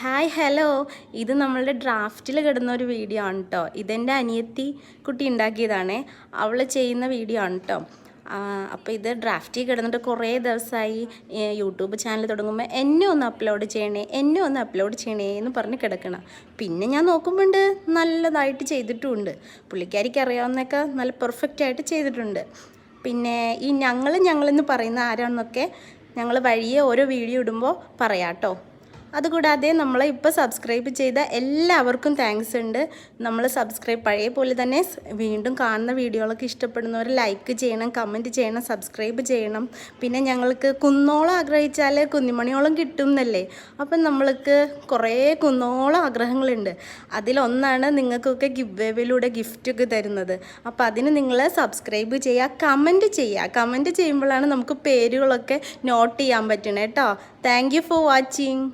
Hi hello. ഇത് നമ്മളുടെ ഡ്രാഫ്റ്റിൽ കിടന്ന ഒരു വീഡിയോ ആണ് കേട്ടോ ഇതെന്റെ അനിയത്തി കുട്ടി ഉണ്ടാക്കിയതാണ്. അവൾ ചെയ്യുന്ന വീഡിയോ ആണ് കേട്ടോ അപ്പോൾ ഇത് ഡ്രാഫ്റ്റിൽ കിടന്നിട്ട് കുറേ ദിവസമായി യൂട്യൂബ് ചാനൽ തുടങ്ങുമ്പോൾ എന്നെ ഒന്ന് അപ്ലോഡ് ചെയ്യണേ എന്നെ ഒന്ന് അപ്ലോഡ് ചെയ്യണേ എന്ന് പറഞ്ഞ് കിടക്കണം. പിന്നെ ഞാൻ നോക്കുമ്പോണ്ട് നല്ലതായിട്ട് ചെയ്തിട്ടുമുണ്ട് പുള്ളിക്കാരിക്ക് അറിയാവുന്നൊക്കെ നല്ല പെർഫെക്റ്റ് ആയിട്ട് ചെയ്തിട്ടുണ്ട്. പിന്നെ ഈ ഞങ്ങൾ ഞങ്ങളെന്ന് പറയുന്ന ആരാണെന്നൊക്കെ ഞങ്ങൾ വഴിയെ ഓരോ വീഡിയോ ഇടുമ്പോൾ പറയാട്ടോ അതുകൂടാതെ നമ്മൾ ഇപ്പോൾ സബ്സ്ക്രൈബ് ചെയ്ത എല്ലാവർക്കും താങ്ക്സ് ഉണ്ട്. നമ്മൾ സബ്സ്ക്രൈബ് പഴയ പോലെ തന്നെ വീണ്ടും കാണുന്ന വീഡിയോകളൊക്കെ ഇഷ്ടപ്പെടുന്നവർ ലൈക്ക് ചെയ്യണം കമന്റ് ചെയ്യണം സബ്സ്ക്രൈബ് ചെയ്യണം. പിന്നെ ഞങ്ങൾക്ക് കുന്നോളം ആഗ്രഹിച്ചാൽ കുന്നിമണിയോളം കിട്ടും എന്നല്ലേ അപ്പം നമ്മൾക്ക് കുറേ കുന്നോളം ആഗ്രഹങ്ങളുണ്ട്. അതിലൊന്നാണ് നിങ്ങൾക്കൊക്കെ ഗിവ് വേവിലൂടെ ഗിഫ്റ്റൊക്കെ തരുന്നത്. അപ്പോൾ അതിന് നിങ്ങൾ സബ്സ്ക്രൈബ് ചെയ്യുക കമന്റ് ചെയ്യുക. കമന്റ് ചെയ്യുമ്പോഴാണ് നമുക്ക് പേരുകളൊക്കെ നോട്ട് ചെയ്യാൻ പറ്റണേ കേട്ടോ താങ്ക് ഫോർ വാച്ചിങ്